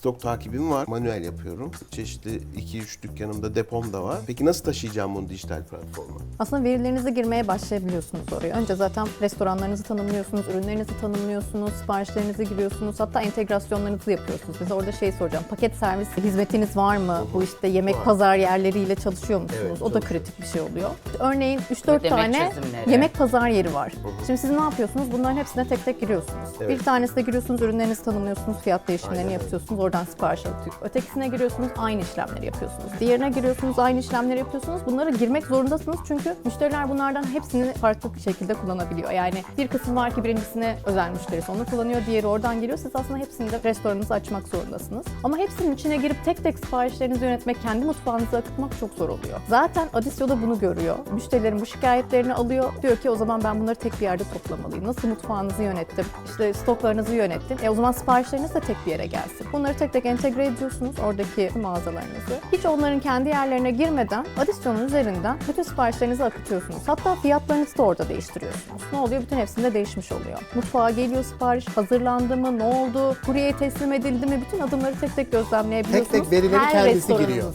Stok takibim var. Manuel yapıyorum. Çeşitli 2-3 dükkanımda depom da var. Peki nasıl taşıyacağım bunu dijital platforma? Aslında verilerinize girmeye başlayabiliyorsunuz oraya. Önce zaten restoranlarınızı tanımlıyorsunuz, ürünlerinizi tanımlıyorsunuz, siparişlerinize giriyorsunuz, hatta entegrasyonlarınızı yapıyorsunuz. Mesela orada şey soracağım, paket servis hizmetiniz var mı? Bu işte yemek Var. pazar yerleriyle çalışıyor musunuz? Evet, o da kritik bir şey oluyor. Örneğin 3-4 Ödeme tane çözümleri. yemek pazar yeri var. Şimdi siz ne yapıyorsunuz? Bunların hepsine tek tek giriyorsunuz. Evet. Bir tanesine giriyorsunuz, ürünlerinizi tanımlıyorsunuz, fiyat değişimlerini Aynen yapıyorsunuz, oradan sipariş alıp Ötekisine giriyorsunuz, aynı işlemleri yapıyorsunuz. Diğerine giriyorsunuz, aynı işlemleri yapıyorsunuz. Bunlara girmek zorundasınız çünkü müşteriler bunlardan hepsini farklı bir şekilde kullanabiliyor. Yani bir kısım var ki birincisine özel müşterisi onu kullanıyor, diğeri oradan geliyor. Siz aslında hepsini de restoranınızı açmak zorundasınız. Ama hepsinin içine girip tek tek siparişlerinizi yönetmek, kendi mutfağınızı akıtmak çok zor oluyor. Zaten Adisio da bunu görüyor. Müşterilerin bu şikayetlerini alıyor. Diyor ki o zaman ben bunları tek bir yerde toplamalıyım. Nasıl mutfağınızı yönettim, işte stoklarınızı yönettim. E o zaman siparişleriniz de tek bir yere gelsin. Bunları tek tek entegre ediyorsunuz oradaki mağazalarınızı. Hiç onların kendi yerlerine girmeden Adisyo'nun üzerinden bütün siparişlerinizi akıtıyorsunuz. Hatta fiyatlarınızı da orada değiştiriyorsunuz. Ne oluyor? Bütün hepsinde değişmiş oluyor. Mutfağa geliyor sipariş, hazırlandı mı, ne oldu, kuryeye teslim edildi mi? Bütün adımları tek tek gözlemleyebiliyorsunuz. Tek tek verileri Her kendisi giriyor.